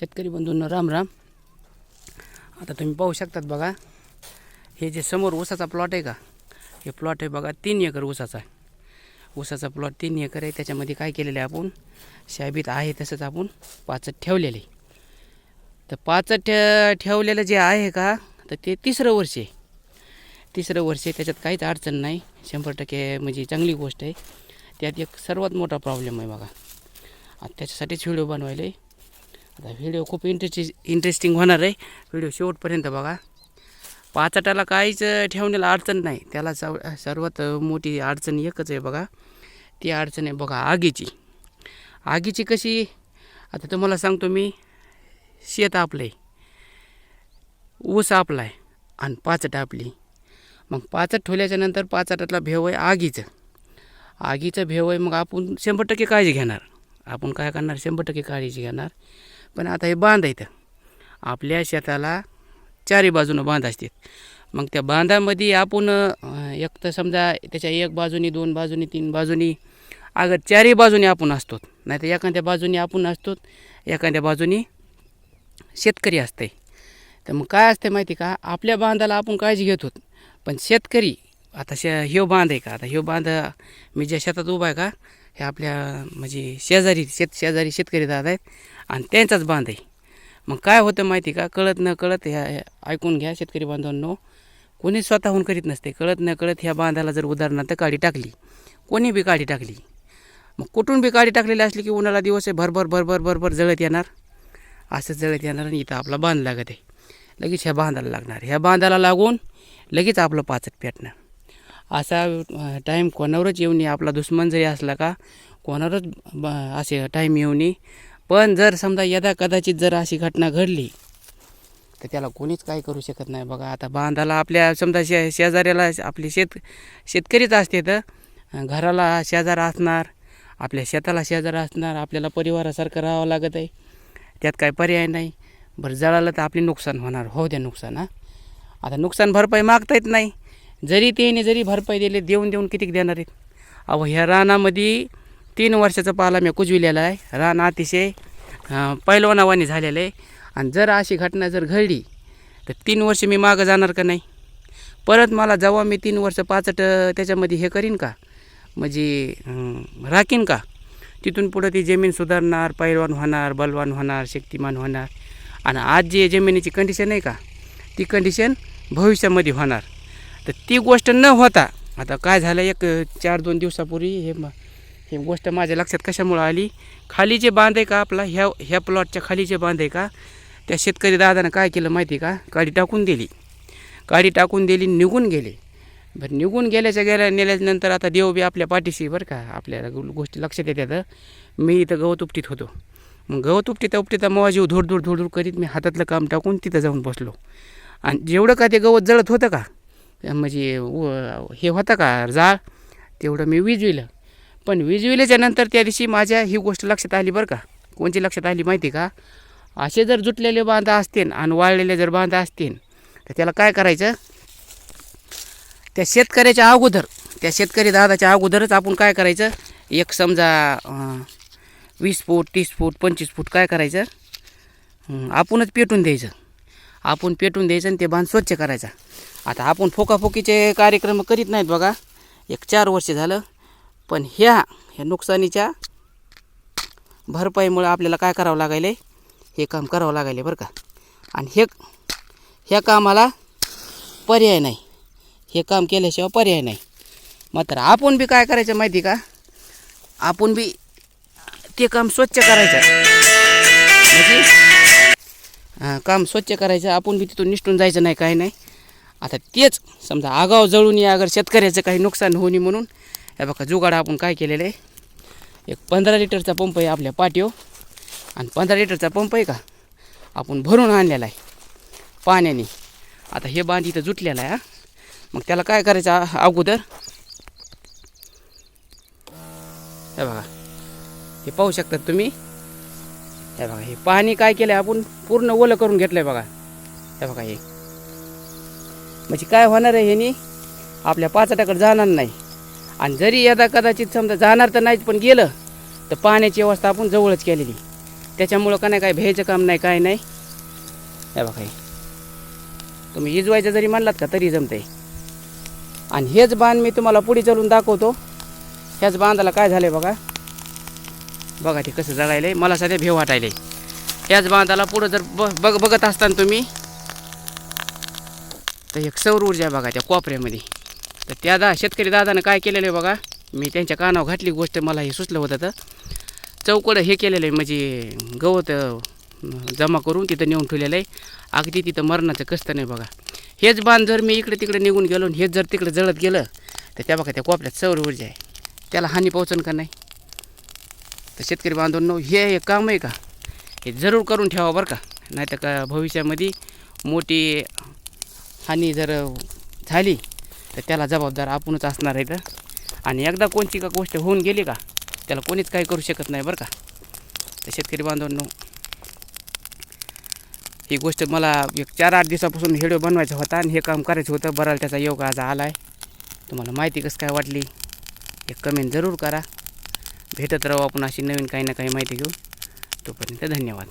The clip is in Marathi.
शेतकरी बंधूंना राम राम. आता तुम्ही पाहू शकतात बघा हे जे समोर ऊसाचा प्लॉट आहे का? हे प्लॉट आहे बघा तीन एकर ऊसाचा ऊसाचा प्लॉट तीन एकर आहे. त्याच्यामध्ये काय केलेलं आहे आपण? शाबीत आहे तसंच आपण पाचत ठेवलेलं आहे. तर पाचट ठे ठेवलेलं जे आहे का तर ते तिसरं वर्ष आहे. तिसरं वर्ष आहे त्याच्यात काहीच अडचण नाही. शंभर टक्के म्हणजे चांगली गोष्ट आहे. त्यात एक सर्वात मोठा प्रॉब्लेम आहे बघा. त्याच्यासाठीच व्हिडिओ बनवायला आहे. आता व्हिडिओ खूप इंटरेस्टि इंटरेस्टिंग होणार आहे. व्हिडिओ शेवटपर्यंत बघा. पाचाटाला काहीच ठेवण्याला अडचण नाही. त्याला सव सर्वात मोठी अडचण एकच आहे बघा. ती अडचण आहे बघा आगीची. आगीची कशी? आता तुम्हाला सांगतो मी. शेत आपलं आहे ऊस आपला आहे आणि पाचट आपली. मग पाचट ठेवल्याच्या नंतर पाचटातला भेव आहे आगीचं. आगीचं भेव आहे मग आपण शंभर टक्के काळजी घेणार. आपण काय करणार? शंभर टक्के काळजी घेणार. पण आता हे बांध इथं आपल्या शेताला चारी बाजूनं बांध असतात. मग त्या बांधामध्ये आपण एक तर समजा त्याच्या एक बाजूनी दोन बाजूनी तीन बाजूनी अगर चारही बाजूनी आपण असतो नाही तर एखाद्या बाजूनी आपण असतो एखाद्या बाजूनी शेतकरी असते तर मग काय असते माहिती का? आपल्या बांधाला आपण काळजी घेतो पण शेतकरी आता शे ह्यो बांध आहे का? आता ह्यो बांध मी ज्या शेतात उभा आहे का? हे आपल्या म्हणजे शेजारी शेत शेजारी शेतकरी दादा आहेत आणि त्यांचाच बांध आहे. मग काय होतं माहिती का? कळत न कळत ह्या ऐकून घ्या शेतकरी बांधवांनो. कोणी स्वतःहून करीत नसते. कळत न कळत ह्या बांधाला जर उदाहरणार्थ काडी टाकली कोणी बी काडी टाकली मग कुठून बी काडी टाकलेली असली की उन्हाला दिवस आहे भरभर भरभर भरभर जळत येणार? असं जळत येणार आणि इथं आपला बांध लागत आहे. लगेच ह्या बांधाला लागणार. ह्या बांधाला लागून लगेच आपलं पाचट पेटणार. असा टाईम कोणावरच येऊ नये. आपला दुश्मन जरी असला का कोणावरच ब- असे टाईम येऊ नये. पण जर समजा यदा कदाचित जर अशी घटना घडली तर त्याला कोणीच काही करू शकत नाही. बघा आता बांधाला आपल्या समजा शे शेजाऱ्याला आपले शेत शेतकरीच असते तर घराला शेजार असणार आपल्या शेताला शेजार असणार आपल्याला परिवारासारखं राहावं लागत आहे. त्यात काय पर्याय नाही. बरं जळालं तर आपले नुकसान होणार. हो द्या नुकसान हां. आता नुकसान भरपाई मागता येत नाही. जरी त्याने जरी भरपाई दिली देऊन देऊन कितीक देणार आहेत? अहो ह्या रानामध्ये तीन वर्षाचा पाला मी कुजविलेला आहे. रान अतिशय पैलवानावानी झालेलं आहे. आणि जर अशी घटना जर घडली तर तीन वर्ष मी मागं जाणार का नाही? परत मला जेव्हा मी तीन वर्ष पाचट त्याच्यामध्ये हे करीन का? म्हणजे राखीन का? तिथून पुढं ती जमीन सुधारणार पैलवान होणार बलवान होणार शक्तिमान होणार. आणि आज जी जमिनीची कंडिशन आहे का? ती कंडिशन भविष्यामध्ये होणार. तर ती गोष्ट न होता आता काय झालं एक चार दोन दिवसापूर्वी हे म हे गोष्ट माझ्या लक्षात कशामुळं आली? खाली जे बांध आहे का आपला? ह्या ह्या प्लॉटच्या खाली जे बांध आहे का? त्या शेतकरी दादानं काय केलं माहिती आहे का? काडी टाकून दिली. काडी टाकून दिली निघून गेले. बरं निघून गेल्याच्या गेल्या नेल्याच्यानंतर आता देव बी आपल्या पाठीशी बरं का. आपल्याला गोष्टी लक्षात येतात. मी इथं गवत उपटीत होतो. मग गवत उपटीता उपटीता मग जीव धूड धूर धूड धूड करीत मी हातातलं काम टाकून तिथं जाऊन बसलो. आणि जेवढं का ते गवत जळत होतं का? म्हणजे व- हे होतं का जाळ? तेवढं मी विजविलं. पण विजविल्याच्या नंतर त्या दिवशी माझ्या ही गोष्ट लक्षात आली बरं का. कोणची लक्षात आली माहिती का? असे जर जुटलेले बांधा असतील आणि वाळलेले जर बांधा असतील तर त्याला काय करायचं? त्या शेतकऱ्याच्या अगोदर त्या शेतकरी दादाच्या अगोदरच आपण काय करायचं? एक समजा वीस फूट तीस फूट पंचवीस फूट काय करायचं? आपणच पेटून द्यायचं. आपण पेटून द्यायचं आणि ते बांध स्वच्छ करायचा. आता आपण फोकाफोकीचे कार्यक्रम करीत नाहीत बघा. एक चार वर्ष झालं. पण ह्या ह्या नुकसानीच्या भरपाईमुळे आपल्याला काय करावं लागायलं हे काम करावं लागायले बरं का. आणि हे ह्या कामाला पर्याय नाही. हे काम केल्याशिवाय पर्याय नाही. मात्र आपण बी काय करायचं माहिती का? आपण बी ते काम स्वच्छ करायचं. म्हणजे काम स्वच्छ करायचं आपण बी तिथून निष्ठून जायचं नाही काही नाही. आता तेच समजा आगाव जळून या अगर शेतकऱ्याचं काही नुकसान होऊ नये म्हणून हे बघा जुगाड आपण काय केलेलं आहे? एक पंधरा लिटरचा पंप आहे आपल्या पाटीव आणि पंधरा लिटरचा पंप आहे का? आपण भरून आणलेला आहे पाण्याने. आता हे बांध इथं जुटलेला आहे हा. मग त्याला काय करायचं अगोदर? हे बघा हे पाहू शकतात तुम्ही? हे बघा हे पाणी काय केलं आपण पूर्ण ओलं करून घेतलं आहे बघा. हे बघा हे. म्हणजे काय होणार आहे ह्यानी? आपल्या पाचटाकडे जाणार नाही. आणि जरी यदा कदाचित समजा जाणार तर नाहीच पण गेलं तर पाण्याची व्यवस्था आपण जवळच केलेली. त्याच्यामुळं का नाही काय भ्यायचं काम नाही काय नाही. हे बघा हे. तुम्ही इजवायचं जरी म्हणलात का तरी जमते आणि हेच बांध मी तुम्हाला पुढे चालून दाखवतो. ह्याच बांधाला काय झालं बघा? बघा ते कसं जळायलं आहे मला सध्या भेव वाटायला ह्याच बांधाला पुढं जर ब बघ बघत असताना तुम्ही तर एक सौर ऊर्जा आहे बघा त्या कोपऱ्यामध्ये. तर त्या दा शेतकरी दादानं काय केलेलं आहे बघा मी त्यांच्या कानावर घातली गोष्ट मला हे सुचलं होतं तर. चौकडं हे केलेलं आहे म्हणजे गवत जमा करून तिथं नेऊन ठेवलेलं आहे. अगदी तिथं मरणाचं कसं नाही बघा. हेच बांध जर मी इकडे तिकडे निघून गेलो आणि हेच जर तिकडे जळत गेलं तर त्या बघा त्या कोपऱ्यात सौर ऊर्जा आहे. त्याला हानी पोहोचन का नाही? तर शेतकरी बांधवांनो हे एक काम आहे का? हे जरूर करून ठेवा बरं का. नाही तर का भविष्यामध्ये मोठी हानी जर झाली तर त्याला जबाबदार आपणच असणार आहे तर आणि एकदा कोणची का गोष्ट होऊन गेली का त्याला कोणीच काही करू शकत नाही बरं का. तर शेतकरी बांधवांनो ही गोष्ट मला एक चार आठ दिवसापासून व्हिडिओ बनवायचा होता आणि हे काम करायचं होतं. बराल त्याचा योग आज आला आहे तुम्हाला माहिती कसं काय वाटली एक कमेंट जरूर करा. भेटत राहू आपण अशी नवीन काही ना काही माहिती घेऊ तोपर्यंत धन्यवाद.